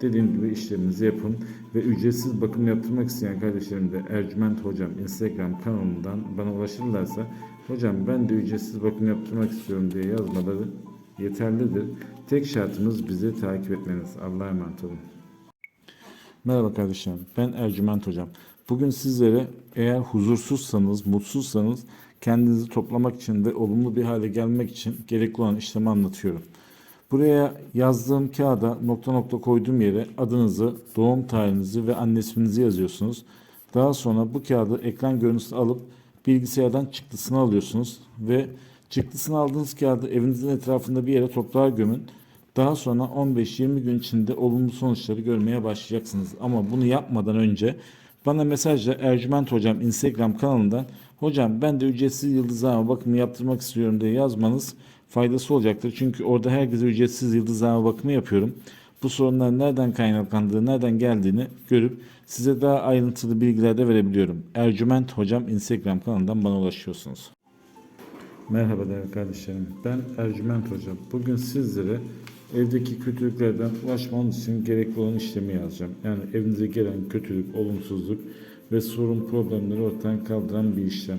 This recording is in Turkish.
Dediğim gibi işleminizi yapın ve ücretsiz bakım yaptırmak isteyen kardeşlerim de Ercüment Hocam Instagram kanalından bana ulaşırlarsa Hocam ben de ücretsiz bakım yaptırmak istiyorum diye yazmaları yeterlidir. Tek şartımız bizi takip etmeniz. Allah'a emanet olun. Merhaba kardeşlerim. Ben Ercüment Hocam. Bugün sizlere eğer huzursuzsanız, mutsuzsanız kendinizi toplamak için ve olumlu bir hale gelmek için gerekli olan işlemi anlatıyorum. Buraya yazdığım kağıda nokta nokta koyduğum yere adınızı, doğum tarihinizi ve anne isminizi yazıyorsunuz. Daha sonra bu kağıdı ekran görüntüsü alıp bilgisayardan çıktısını alıyorsunuz ve çıktısını aldığınız kağıdı evinizin etrafında bir yere toprağa gömün. Daha sonra 15-20 gün içinde olumlu sonuçları görmeye başlayacaksınız. Ama bunu yapmadan önce bana mesajla Ercüment Hocam Instagram kanalından Hocam ben de ücretsiz yıldızlama bakımı yaptırmak istiyorum diye yazmanız faydası olacaktır. Çünkü orada herkese ücretsiz yıldızlama bakımı yapıyorum. Bu sorunların nereden kaynaklandığı, nereden geldiğini görüp size daha ayrıntılı bilgiler de verebiliyorum. Ercüment Hocam Instagram kanalından bana ulaşıyorsunuz. Merhaba değerli kardeşlerim. Ben Ercüment Hocam. Bugün sizlere evdeki kötülüklerden ulaşmanız için gerekli olan işlemi yazacağım. Yani evinize gelen kötülük, olumsuzluk ve sorun problemleri ortadan kaldıran bir işlem.